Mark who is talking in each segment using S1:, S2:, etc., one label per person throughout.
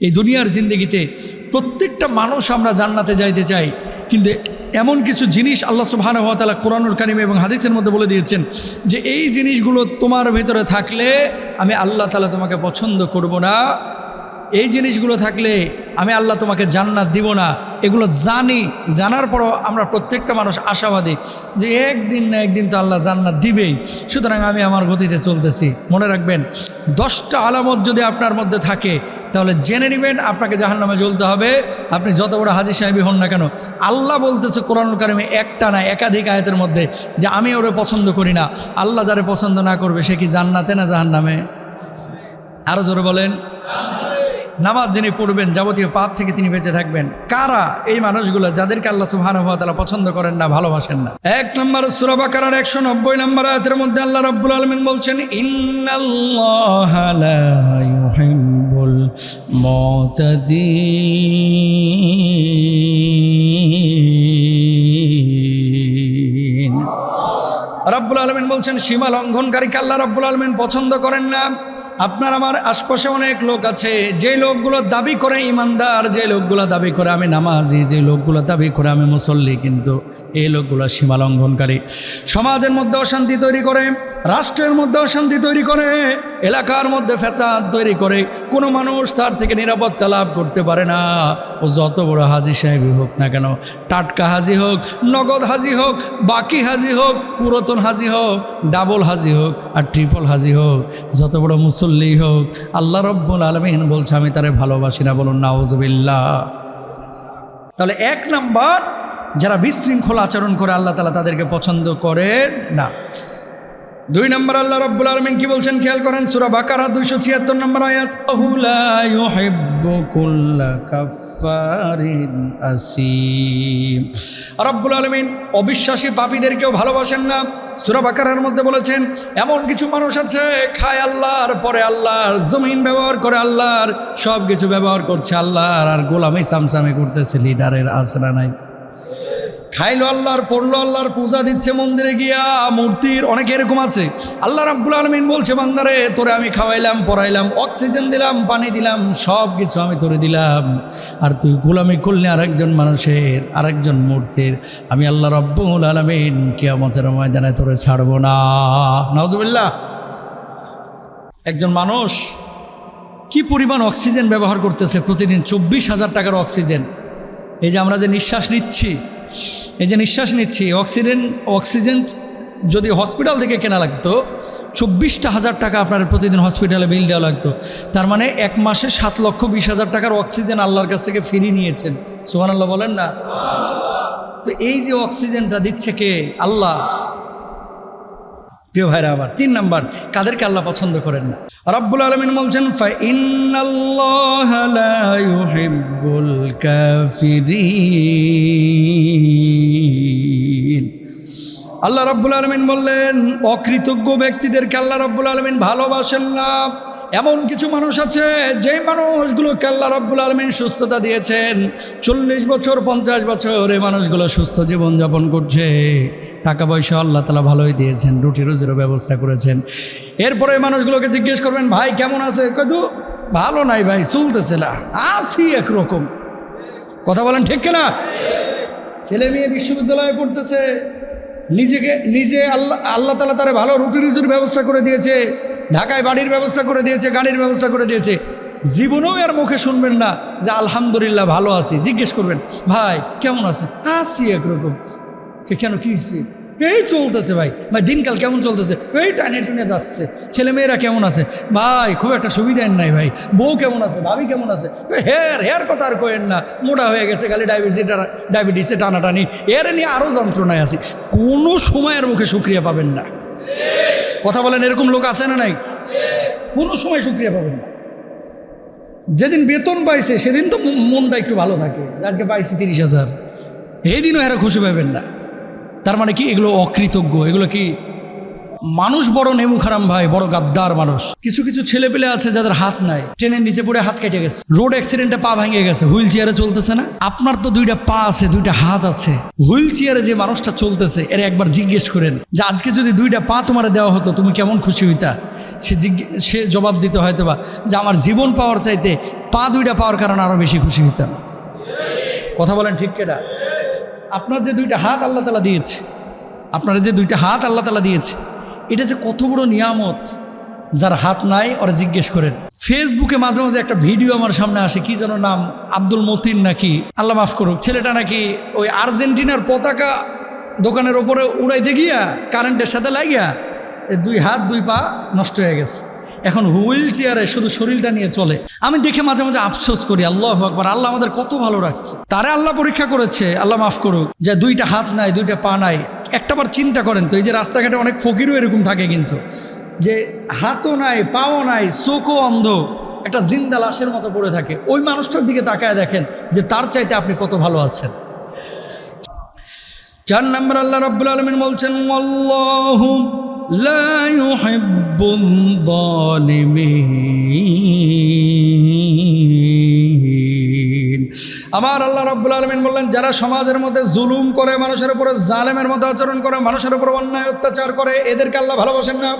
S1: এই দুনিয়ার জিন্দগিতে প্রত্যেকটা মানুষ আমরা জান্নাতে যাইতে চাই। কিন্তু এমন কিছু জিনিস আল্লাহ সুহান হাত তালা কোরআনুল কারিম এবং হাদিসের মধ্যে বলে দিয়েছেন যে এই জিনিসগুলো তোমার ভেতরে থাকলে আমি আল্লাহ তালা তোমাকে পছন্দ করব না। এই জিনিসগুলো থাকলে আমি আল্লাহ তোমাকে জান্নাত দিব না। এগুলো জানি, জানার পরও আমরা প্রত্যেকটা মানুষ আশাবাদী যে একদিন না একদিন তো আল্লাহ জান্নাত দিবেই। সুতরাং আমি আমার গতিতে চলতেছি। মনে রাখবেন, দশটা আলামত যদি আপনার মধ্যে থাকে, তাহলে জেনে নেবেন, আপনাকে জাহান নামে জ্বলতে হবে। আপনি যত বড় হাজি সাহেবই হন না কেন, আল্লাহ বলতেছে কোরআন কারিমে একটা না একাধিক আয়তের মধ্যে যে আমি ওরে পছন্দ করি না, আল্লাহ যারে পছন্দ না করবে, সে কি জান্নাতে না জাহান নামে আরও জোরে বলেন। নামাজ যিনি পড়বেন, যাবতীয় পাপ থেকে তিনি বেঁচে থাকবেন। কারা এই মানুষগুলো যাদেরকে আল্লাহ ওয়া তাআলা পছন্দ করেন না, ভালোবাসেন না? এক নম্বর সূরা বাকারার 190 নম্বর আয়াতের মধ্যে আল্লাহ রাব্বুল আলামিন বলছেন, ইন্নাল্লাহা লা ইউহিব্বুল মুতাদিন। আলমিন বলছেন, সীমা লঙ্ঘনকারীকে আল্লাহ রব্বুল আলমিন পছন্দ করেন না। আপনার আমার আশপাশে অনেক লোক আছে, যে লোকগুলো দাবি করে ইমানদার, যে লোকগুলো দাবি করে আমি নামাজি, যে লোকগুলো দাবি করে আমি মুসল্লি, কিন্তু এই লোকগুলো সীমালঙ্ঘনকারী সমাজের মধ্যে অশান্তি তৈরি করে রাষ্ট্রের মধ্যে অশান্তি তৈরি করে, এলাকার মধ্যে ফ্যাসাদ তৈরি করে, কোনো মানুষ তার থেকে নিরাপত্তা লাভ করতে পারে না। ও যত বড় হাজি সাহেবই হোক না কেন, টাটকা হাজি হোক, নগদ হাজি হোক, বাকি হাজি হোক, পুরাতন হাজি হোক, ডাবল হাজি হোক আর ট্রিপল হাজি হোক, যত বড় মুসল্লি হোক, আল্লাহ রব্বুল আলমিন বলছে, আমি তারে ভালোবাসি না, বলুন নাউজবিল্লা তাহলে এক নাম্বার, যারা বিশৃঙ্খল আচরণ করে, আল্লাহ তালা তাদেরকে পছন্দ করেন না। দুই নম্বর আল্লাহ রব্বুল আলমিন কি বলছেন? খেয়াল করেন, সুরা বাকারা দুইশো ছিয়াত্তর নম্বর আয়াত। রব্বুল আলমিন, অবিশ্বাসী পাপীদেরকেও ভালোবাসেন না। সুরা বাকারার মধ্যে বলেছেন, এমন কিছু মানুষ আছে, খায় আল্লাহর, পরে আল্লাহর, জমিন ব্যবহার করে আল্লাহর সব কিছু ব্যবহার করছে আল্লাহর, আর গোলামি সামসামি করতেছে, লিডারের আছে না নাই। খাইলো আল্লাহর, পড়ল আল্লাহর, পূজা দিচ্ছে মন্দিরে গিয়া, মূর্তির অনেক এরকম আছে। আল্লাহ রাব্বুল আলমিন বলছে, বান্দারে, তোরে আমি খাওয়াইলাম, পড়াইলাম, অক্সিজেন দিলাম, পানি দিলাম সব কিছু আমি তোরে দিলাম। আর তুই গোলামি করলে আরেকজন মানুষের, আরেকজন মূর্তির, আমি আল্লাহ রব্বুল আলমিন কিয়ামতের ময়দানে তোরে ছাড়বো না। নজবিল্লা একজন মানুষ কি পরিমাণ অক্সিজেন ব্যবহার করতেছে প্রতিদিন? চব্বিশ হাজার টাকার অক্সিজেন। এই যে আমরা যে নিঃশ্বাস নিচ্ছি এই যে নিঃশ্বাস নিচ্ছি অক্সিজেন অক্সিজেন যদি হসপিটাল থেকে কেনা লাগতো, চব্বিশটা হাজার টাকা আপনার প্রতিদিন হসপিটালে বিল দেওয়া লাগতো। তার মানে এক মাসে সাত লক্ষ বিশ হাজার টাকার অক্সিজেন আল্লাহর কাছ থেকে ফিরিয়ে নিয়েছেন। সোহান আল্লাহ বলেন না? তো এই যে অক্সিজেনটা দিচ্ছে কে? আল্লাহ। প্রিয় ভাইরা আবার তিন নাম্বার, কাদেরকে আল্লাহ পছন্দ করেন না? রব্বুল আলমিন বলছেন ফা ইন্নাল্লাহ লা ইউহিব্বুল কাফিরিন। আল্লাহ রব্বুল আলমিন বললেন, অকৃতজ্ঞ ব্যক্তিদেরকে আল্লাহ রব্বুল আলমিন ভালোবাসেন না। এমন কিছু মানুষ আছে যে মানুষগুলোকে আল্লাহ রব্বুল আলমিন সুস্থতা দিয়েছেন। চল্লিশ বছর, পঞ্চাশ বছর এই মানুষগুলো সুস্থ জীবনযাপন করছে। টাকা পয়সা আল্লাহ তালা ভালোই দিয়েছেন, রুটি রুজিরও ব্যবস্থা করেছেন। এরপরে মানুষগুলোকে জিজ্ঞেস করবেন, ভাই, কেমন আছে? কিন্তু ভালো নাই ভাই, চলতেছে না আসি একরকম। কথা বলেন ঠিক কিনা? ছেলে মেয়ে বিশ্ববিদ্যালয়ে পড়তেছে নিজেকে, নিজে আল্লাহ আল্লাহ তালা তারা ভালো রুটি রুজির ব্যবস্থা করে দিয়েছে, ঢাকায় বাড়ির ব্যবস্থা করে দিয়েছে, গাড়ির ব্যবস্থা করে দিয়েছে। জীবনেও এর মুখে শুনবেন না যে আলহামদুলিল্লাহ ভালো আছি। জিজ্ঞেস করবেন, ভাই, কেমন আছে আসি একরকম কেন, কী এই চলতেছে ভাই। ভাই, দিনকাল কেমন চলতেছে? এই টানে টুনে যাচ্ছে। ছেলে মেয়েরা কেমন আছে? ভাই, খুব একটা সুবিধার নাই ভাই। বউ কেমন আছে? ভাবি কেমন আছে? হেয়ার হেয়ার কথা আর কোয়েন না। মোটা হয়ে গেছে, খালি ডায়াবেটিস ডায়াবেটিসে টানাটানি। এর নিয়ে আরও যন্ত্রণায় আছি। কোনো সময়ের মুখে সুক্রিয়া পাবেন না। কথা বলেন, এরকম লোক আছে না নাই? কোনো সময় সুক্রিয়া পাবেন না। যেদিন বেতন পাইছে, সেদিন তো মনটা একটু ভালো থাকে। আজকে পাইছি তিরিশ হাজার। এই দিনও এরা খুশি পাবেন না। তার মানে কি? এগুলো অকৃতজ্ঞ। এগুলো কি? মানুষ বড় নেমু খারাম ভাই, বড় গাদ্দার মানুষ। কিছু কিছু ছেলে পেলে আছে যাদের হাত নাই। ট্রেনের নিচে পড়ে হাত কেটে গেছে। রোড অ্যাক্সিডেন্টে পা ভেঙে গেছে। হুইল চেয়ারে চলতেছে না? আপনার তো দুইটা পা আছে, দুইটা হাত আছে। হুইল চেয়ারে যে মানুষটা চলতেছে, এর একবার জিজ্ঞেস করেন, যে আজকে যদি দুইটা পা তোমার দেওয়া হতো, তুমি কেমন খুশি হইতা? সে জিজ্ঞে, সে জবাব দিতে হয়তো বা, যে আমার জীবন পাওয়ার চাইতে পা দুইটা পাওয়ার কারণে আরও বেশি খুশি হইতাম। কথা বলেন ঠিক কেটা আপনার যে দুইটা হাত আল্লাহ তালা দিয়েছে, আপনার যে দুইটা হাত আল্লাহ তালা দিয়েছে, এটা যে কত বড় নিয়ামত যার হাত নাই, ওরা জিজ্ঞেস করেন। ফেসবুকে মাঝে মাঝে একটা ভিডিও আমার সামনে আসে, কি যেন নাম, আব্দুল মতিন নাকি, আল্লাহ মাফ করুক, ছেলেটা নাকি ওই আর্জেন্টিনার পতাকা দোকানের ওপরে উড়াইতে গিয়া কারেন্টের সাথে লাগিয়া দুই হাত, দুই পা নষ্ট হয়ে গেছে। এখন হুইল চেয়ারে শুধু শরীরটা নিয়ে চলে। আমি দেখে মাঝে মাঝে আফসোস করি, আল্লাহ আকবার, আল্লাহ আমাদের কত ভালো রাখছে। তারা আল্লাহ পরীক্ষা করেছে, আল্লাহ মাফ করুক, যে দুইটা হাত নাই, দুইটা পা নাই। একটাবার চিন্তা করেন তো, এই যে রাস্তাঘাটে অনেক ফকিরও এরকম থাকে কিন্তু, যে হাতও নাই, পাও নাই, চোখও অন্ধ, একটা জিন্দা লাশের মতো পড়ে থাকে। ওই মানুষটার দিকে তাকায় দেখেন যে তার চাইতে আপনি কত ভালো আছেন। চার নম্বর আল্লাহ রব্বুল আলমিন বলছেন আল্লাহু يحب الظالمين আমার আল্লাহ রাব্বুল আলমিন বললেন, যারা সমাজের মধ্যে জুলুম করে, মানুষের উপরে জালেমের মতো আচরণ করে, মানুষের উপর অন্যায় অত্যাচার করে, এদেরকে আল্লাহ ভালোবাসেন না।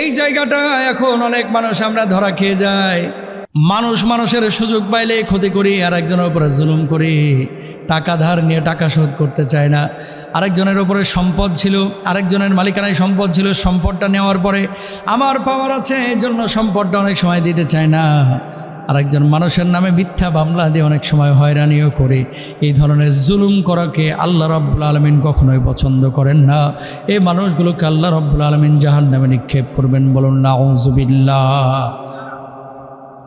S1: এই জায়গাটা এখন অনেক মানুষ আমরা ধরা খেয়ে যায় মানুষ মানুষের সুযোগ পাইলে ক্ষতি করি আর একজনের উপরে জুলুম করি। টাকা ধার নিয়ে টাকা শোধ করতে চায় না। আরেকজনের উপরে সম্পদ ছিল, আরেকজনের মালিকানায় সম্পদ ছিল, সম্পদটা নেওয়ার পরে আমার পাওয়ার আছে এই জন্য সম্পদটা অনেক সময় দিতে চায় না। আরেকজন মানুষের নামে মিথ্যা মামলা দিয়ে অনেক সময় হয়রানিও করে। এই ধরনের জুলুম করাকে আল্লাহ রব্বুল আলমিন কখনোই পছন্দ করেন না। এই মানুষগুলোকে আল্লাহ রব্বুল আলমিন জাহান নামে নিক্ষেপ করবেন বলুন নাউজুবিল্লা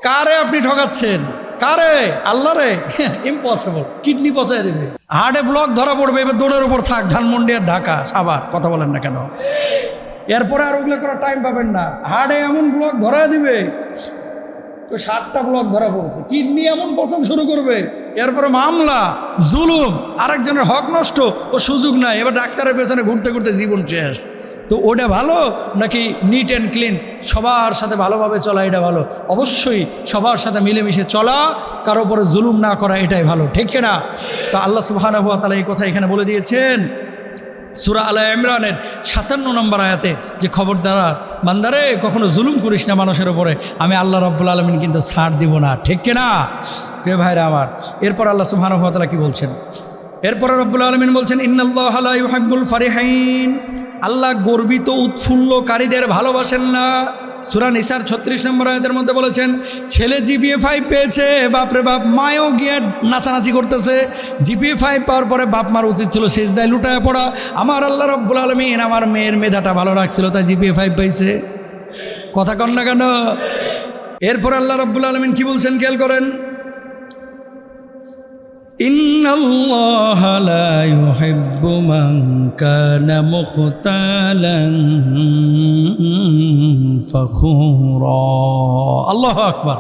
S1: কারে আপনি ঠকাচ্ছেন? কারে? আল্লাহ রে? ইম্পসিবল কিডনি পচাই দেবে। হার্টে ব্লক ধরা পড়বে, এবার দৌড়ের উপর থাক। ধানমন্ডি আর ঢাকা সাবার কথা বলেন না কেন। এরপরে আর ওগুলো করার টাইম পাবেন না। হার্টে এমন ব্লক ধরা দিবে, তো ষাটটা ব্লক ধরা পড়েছে। কিডনি এমন প্রথম শুরু করবে। এরপরে মামলা, জুলুম, আরেকজনের হক নষ্ট ও সুযোগ নাই। এবার ডাক্তারের পেছনে ঘুরতে ঘুরতে জীবন শেষ। তো ওটা ভালো নাকি নিট অ্যান্ড ক্লিন সবার সাথে ভালোভাবে চলা এটা ভালো। অবশ্যই সবার সাথে মিলেমিশে চলা, কারও উপরে জুলুম না করা এটাই ভালো, ঠিক কিনা? তো আল্লাহ সুবাহানা হুয়া তালা এই কথা এখানে বলে দিয়েছেন। সুরা আলা ইমরানের সাতান্ন নম্বর আয়াতে যে খবর দ্বারা বান্দারে, কখনো জুলুম করিস না মানুষের ওপরে আমি আল্লাহ রব্বুল আলমিন কিন্তু ছাড় দিব না, ঠিক কিনা? প্রিয় ভাইরা আমার, এরপর আল্লাহ সুবাহানুভাতালা কি বলছেন? এরপরে রব্বুল আলমিন বলছেন, ইন্নাল্লাহ ফারিহাইন। আল্লাহ গর্বিত, উৎফুল্লকারীদের ভালোবাসেন না। সুরা নিসার ছত্রিশ নম্বর আয়াতের মধ্যে বলেছেন, ছেলে জিপিএ ফাইভ পেয়েছে, বাপরে বাপ, মায়ও গিয়ে নাচানাচি করতেছে। জিপিএ ফাইভ পাওয়ার পরে বাপ মার উচিত ছিল শেষ দায় লুটায় পড়া। আমার আল্লাহ রব্বুল আলমিন আমার মেয়ের মেধাটা ভালো রাখছিল, তাই জিপিএ ফাইভ পাইছে। কথা কন না কেন? এরপর আল্লাহ রব্বুল আলমিন কি বলছেন, খেয়াল করেন? আল্লাহ আকবার।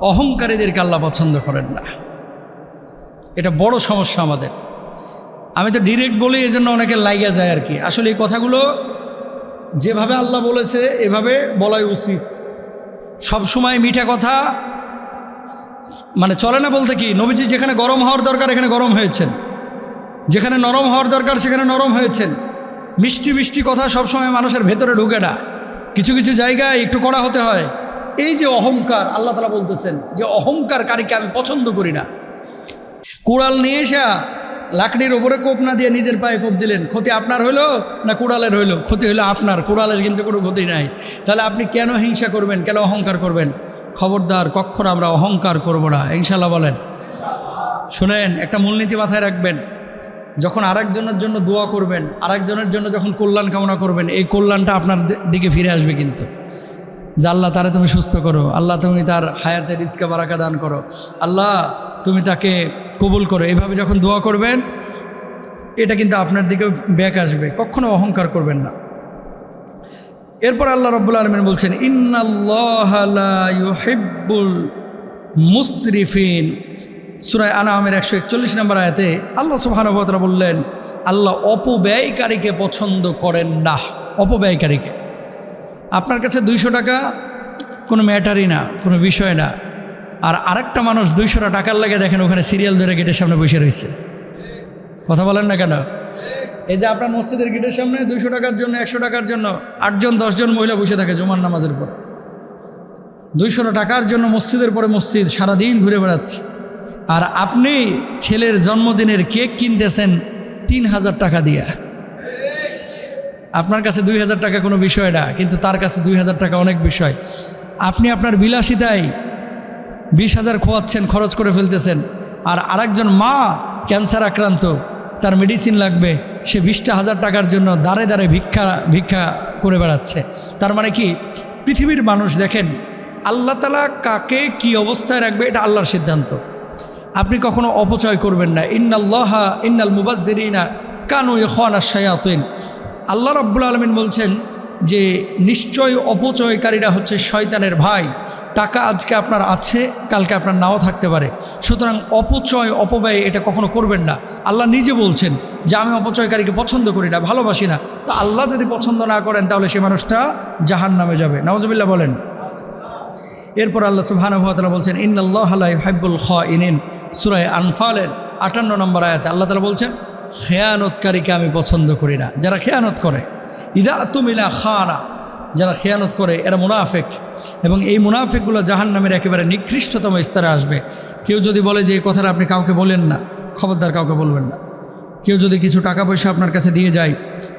S1: অহংকারীদেরকে আল্লাহ পছন্দ করেন না। এটা বড় সমস্যা আমাদের। আমি তো ডিরেক্ট বলি এই জন্য অনেকে লাইগা যায় আর কি। আসলে এই কথাগুলো যেভাবে আল্লাহ বলেছে, এভাবে বলাই উচিত। সবসময় মিঠা কথা মানে চলে না বলতে কি? নবীজি যেখানে গরম হওয়ার দরকার, এখানে গরম হয়েছেন। যেখানে নরম হওয়ার দরকার, সেখানে নরম হয়েছেন। মিষ্টি মিষ্টি কথা সবসময় মানুষের ভেতরে ঢুকে না। কিছু কিছু জায়গায় একটু কড়া হতে হয়। এই যে অহংকার, আল্লাহ তালা বলতেছেন যে অহংকারকারীকে আমি পছন্দ করি না। কুড়াল নিয়ে এসা লাকড়ির ওপরে কোপ না দিয়ে নিজের পায়ে কোপ দিলেন, ক্ষতি আপনার হইল না কুড়ালের হইল? ক্ষতি হইল আপনার, কুড়ালের কিন্তু কোনো ক্ষতি নাই। তাহলে আপনি কেন হিংসা করবেন, কেন অহংকার করবেন? খবরদার কখনো আমরা অহংকার করব না। ইনশাল্লাহ বলেন। শুনেন, একটা মূলনীতি মাথায় রাখবেন। যখন আরেকজনের জন্য দোয়া করবেন, আরেকজনের জন্য যখন কল্যাণ কামনা করবেন, এই কল্যাণটা আপনার দিকে ফিরে আসবে কিন্তু। যে আল্লাহ তারে তুমি সুস্থ করো, আল্লাহ তুমি তার হায়াতের ইস্কা বারাকা দান করো। আল্লাহ তুমি তাকে কবুল করো। এভাবে যখন দোয়া করবেন, এটা কিন্তু আপনার দিকে ব্যাক আসবে। কখনো অহংকার করবেন না। এরপর আল্লাহ রব্বুল আলমিন বলছেন ইন্নাল্লাহিব্বুল মুসরিফিন। সুরায় আনামের একশো একচল্লিশ নম্বর আয়াতে আল্লাহ সুহানুভতরা বললেন, আল্লাহ অপব্যয়কারীকে পছন্দ করেন না। অপব্যয়কারীকে। আপনার কাছে দুইশো টাকা কোনো ম্যাটারই না, কোনো বিষয় না। আর আরেকটা মানুষ দুইশোটা টাকার লাগে দেখেন ওখানে সিরিয়াল ধরে গেটের সামনে বসে রয়েছে। কথা বলেন না কেন? এই যে আপনার মসজিদের গেটের সামনে দুইশো টাকার জন্য, একশো টাকার জন্য আটজন, দশজন মহিলা বসে থাকে জুমার নামাজের পর। দুইশো টাকার জন্য মসজিদের পরে মসজিদ সারাদিন ঘুরে বেড়াচ্ছে। আর আপনি ছেলের জন্মদিনের কেক কিনতেছেন তিন হাজার টাকা দিয়া। আপনার কাছে দুই হাজার টাকা কোনো বিষয় না, কিন্তু তার কাছে দুই হাজার টাকা অনেক বিষয়। আপনি আপনার বিলাসিতায় বিশ হাজার খোয়াচ্ছেন, খরচ করে ফেলতেছেন। আর আরেকজন মা ক্যান্সার আক্রান্ত, তার মেডিসিন লাগবে সে বিশটা হাজার টাকার জন্য দাঁড়ে দাঁড়ে ভিক্ষা ভিক্ষা করে বেড়াচ্ছে। তার মানে কি? পৃথিবীর মানুষ দেখেন, আল্লাহ তালা কাকে কি অবস্থায় রাখবে এটা আল্লাহর সিদ্ধান্ত। আপনি কখনো অপচয় করবেন না। ইন্নাল্লাহা, ইন্নাল মুবাজ্জিরিনা কানু খানা শায়াতিন। আল্লাহ রাব্বুল আলমিন বলছেন যে, নিশ্চয় অপচয়কারীরা হচ্ছে শয়তানের ভাই। টাকা আজকে আপনার আছে, কালকে আপনার নাও থাকতে পারে। সুতরাং অপচয়, অপব্যয় এটা কখনো করবেন না। আল্লাহ নিজে বলছেন যে, আমি অপচয়কারীকে পছন্দ করি না, ভালোবাসি না। তো আল্লাহ যদি পছন্দ না করেন, তাহলে সে মানুষটা জাহান নামে যাবে। নওয়াজবিল্লা বলেন। এরপর আল্লাহ সুবহানাহুয়াতালা বলছেন ইন্নআল্লাহ হাইবুল খ ইনিন সুরায় আনফালের আটান্ন নম্বর আয়াতে আল্লাহ তালা বলছেন, খেয়ানতকারীকে আমি পছন্দ করি না। যারা খেয়ানত করে, ইদা তুমিলা খানা। যারা খেয়ানত করে, এরা মুনাফেক। এবং এই মুনাফেকগুলো জাহান নামের একেবারে নিকৃষ্টতম স্তরে আসবে। কেউ যদি বলে যে, এই কথাটা আপনি কাউকে বলেন না, খবরদার কাউকে বলবেন না। কেউ যদি কিছু টাকা পয়সা আপনার কাছে দিয়ে যায়,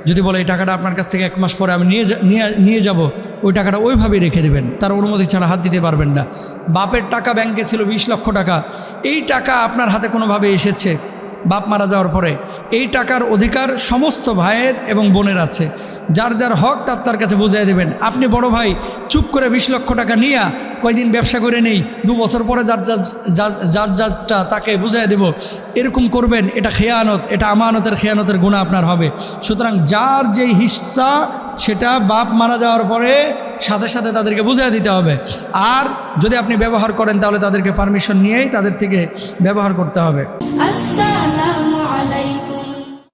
S1: যদি বলে, এই টাকাটা আপনার কাছ থেকে এক মাস পরে আমি নিয়ে নিয়ে যাব, ওই টাকাটা ওইভাবেই রেখে দেবেন। তার অনুমতি ছাড়া হাত দিতে পারবেন না। বাপের টাকা ব্যাংকে ছিল বিশ লক্ষ টাকা। এই টাকা আপনার হাতে কোনোভাবে এসেছে বাপ মারা যাওয়ার পরে এই টাকার অধিকার সমস্ত ভাইয়ের এবং বোনের আছে। যার যার হক, তার তার কাছে বুঝিয়ে দেবেন। আপনি বড় ভাই, চুপ করে বিশ লক্ষ টাকা নিয়ে কয়দিন ব্যবসা করে নেই, দু বছর পরে যার যার যার- যার যারটা তাকে বুঝিয়ে দেব, এরকম করবেন, এটা খেয়ানত, এটা আমানতের খেয়ানতের গুণা আপনার হবে। সুতরাং যার যেই হিস্সা, সেটা বাপ মারা যাওয়ার পরে সাথে সাথে তাদেরকে বুঝিয়ে দিতে হবে। আর যদি আপনি ব্যবহার করেন, তাহলে তাদেরকে পারমিশন নিয়েই তাদের থেকে ব্যবহার করতে হবে।
S2: আসসালামু